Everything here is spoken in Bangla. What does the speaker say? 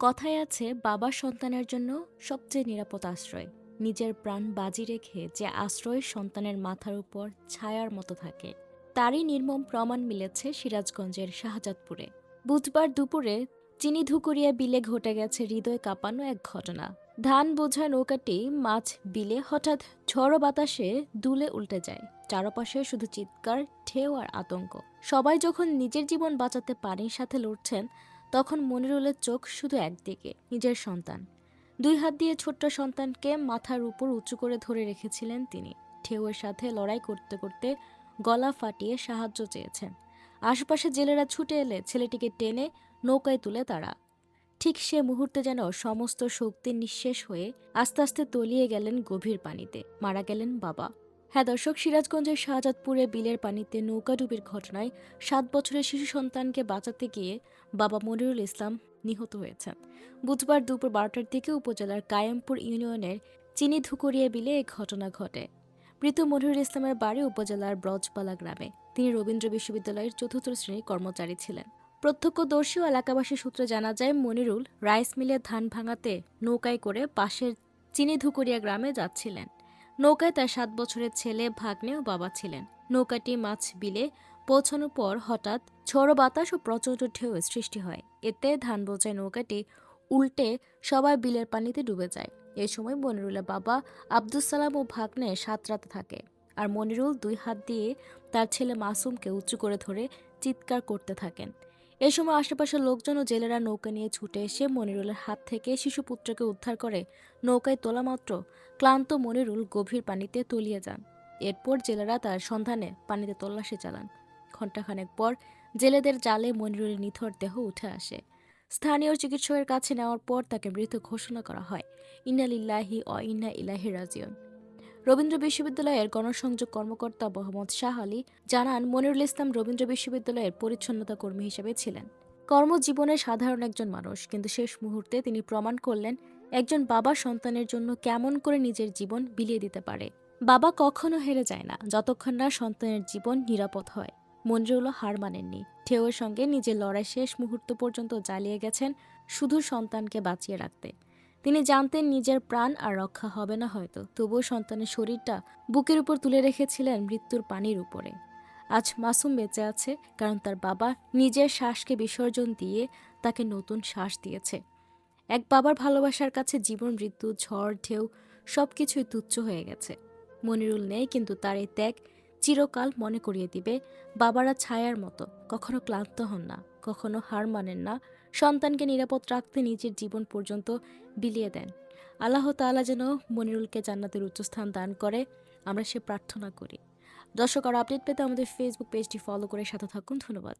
কথায় আছে, বাবা সন্তানের জন্য সবচেয়ে নিরাপদ আশ্রয়। নিজের প্রাণ বাজি রেখে যে আশ্রয় সন্তানের মাথার উপর ছায়ার মতো থাকে, তারই নির্মম প্রমাণ মিলেছে সিরাজগঞ্জের শাহজাদপুরে। বুধবার দুপুরে চিনি ধুকুরিয়া বিলে ঘটে গেছে হৃদয় কাঁপানো এক ঘটনা। ধান বোঝা নৌকাটি মাছ বিলে হঠাৎ ঝড়ো বাতাসে দুলে উল্টে যায়। চারপাশে শুধু চিৎকার, ঢেউ আর আতঙ্ক। সবাই যখন নিজের জীবন বাঁচাতে পানির সাথে লড়ছেন তখন মনিরুলের চোখ শুধু একদিকে, নিজের সন্তান। দুই হাত দিয়ে ছোট্ট সন্তানকে মাথার উপর উঁচু করে ধরে রেখেছিলেন তিনি। ঢেউয়ের সাথে লড়াই করতে করতে গলা ফাটিয়ে সাহায্য চেয়েছেন। আশেপাশে জেলেরা ছুটে এলে ছেলেটিকে টেনে নৌকায় তুলে তারা। ঠিক সে মুহূর্তে যেন সমস্ত শক্তি নিঃশেষ হয়ে আস্তে আস্তে তলিয়ে গেলেন গভীর পানিতে। মারা গেলেন বাবা। হ্যাঁ দর্শক, সিরাজগঞ্জের শাহজাদপুরে বিলের পানিতে নৌকাডুবির ঘটনায় সাত বছরের শিশু সন্তানকে বাঁচাতে গিয়ে বাবা মনিরুল ইসলাম নিহত হয়েছেন। বুধবার দুপুর বারোটার দিকে উপজেলার কায়েমপুর ইউনিয়নের চিনি ধুকুরিয়া বিলে এই ঘটনা ঘটে। মৃত মনিরুল ইসলামের বাড়ি উপজেলার ব্রজপালা গ্রামে। তিনি রবীন্দ্র বিশ্ববিদ্যালয়ের চতুর্থ শ্রেণির কর্মচারী ছিলেন। প্রত্যক্ষদর্শী ও এলাকাবাসী সূত্রে জানা যায়, মনিরুল রাইস মিলে ধান ভাঙাতে নৌকায় করে পাশের চিনি ধুকুরিয়া গ্রামে যাচ্ছিলেন। নৌকায় তার সাত বছরের ছেলে ভাগ্নে ও বাবা ছিলেন। নৌকাটি মাছ বিলে পৌঁছানোর পর হঠাৎ ঝড়ো বাতাস ও প্রচণ্ড ঢেউয়ের সৃষ্টি হয়। এতে ধান বোঝাই নৌকাটি উল্টে সবাই বিলের পানিতে ডুবে যায়। এ সময় মনিরুলের বাবা আব্দুল সালাম ও ভাগ্নে সাঁতরাতে থাকে আর মনিরুল দুই হাত দিয়ে তার ছেলে মাসুমকে উঁচু করে ধরে চিৎকার করতে থাকেন। এ সময় আশেপাশের লোকজন ও জেলেরা নৌকা নিয়ে ছুটে এসে মনিরুলের হাত থেকে শিশুপুত্রকে উদ্ধার করে নৌকায় তোলা মাত্র। ক্লান্ত মনিরুল গভীর পানিতে তলিয়ে যান। এরপর জেলেরা তার সন্ধানে পানিতে তল্লাশি চালান। ঘণ্টাখানেক পর জেলেদের জালে মনিরুলের নিথর দেহ উঠে আসে। স্থানীয় চিকিৎসকের কাছে নেওয়ার পর তাকে মৃত ঘোষণা করা হয়। ইন্নালিল্লাহি অ ইন্না ইলাহি রাজিয়ন রবীন্দ্র বিশ্ববিদ্যালয়ের গণসংযোগ কর্মকর্তা মোহাম্মদ শাহ আলী জানান, মনিরুল ইসলাম রবীন্দ্র বিশ্ববিদ্যালয়ের পরিচ্ছন্নতা কর্মী হিসেবে ছিলেন। কর্মজীবনে সাধারণ একজন মানুষ, কিন্তু শেষ মুহূর্তে তিনি প্রমাণ করলেন একজন বাবা সন্তানের জন্য কেমন করে নিজের জীবন বিলিয়ে দিতে পারে। বাবা কখনো হেরে যায় না, যতক্ষণ না সন্তানের জীবন নিরাপদ হয়। মঞ্জুরুলও হার মানেননি। ঢেউয়ের সঙ্গে নিজের লড়াই শেষ মুহূর্ত পর্যন্ত জ্বালিয়ে গেছেন শুধু সন্তানকে বাঁচিয়ে রাখতে। তিনি জানতেন নিজের প্রাণ আর রক্ষা হবে না হয়তো। তবুও সন্তানের শরীরটা বুকের উপর তুলে রেখেছিলেন মৃত্যুর পানির উপরে। আজ মাসুম বেঁচে আছে কারণ তার বাবা নিজের শ্বাসকে বিসর্জন দিয়ে তাকে নতুন শ্বাস দিয়েছে। এক বাবার ভালোবাসার কাছে জীবন, মৃত্যু, ঝড়, ঢেউ সব কিছুই তুচ্ছ হয়ে গেছে। মনিরুল নেই, কিন্তু তার এই ত্যাগ চিরকাল মনে করিয়ে দিবে বাবারা ছায়ার মতো। কখনো ক্লান্ত হন না, কখনো হার মানেন না সন্তানকে নিরাপদ রাখতে নিজের জীবন পর্যন্ত বিলিয়ে দেন। আল্লাহ তালা যেন মনিরুলকে জান্নাতের উচ্চস্থান দান করে, আমরা সে প্রার্থনা করি। দর্শক, আর আপডেট পেতে আমাদের ফেসবুক পেজটি ফলো করে সাথে থাকুন। ধন্যবাদ।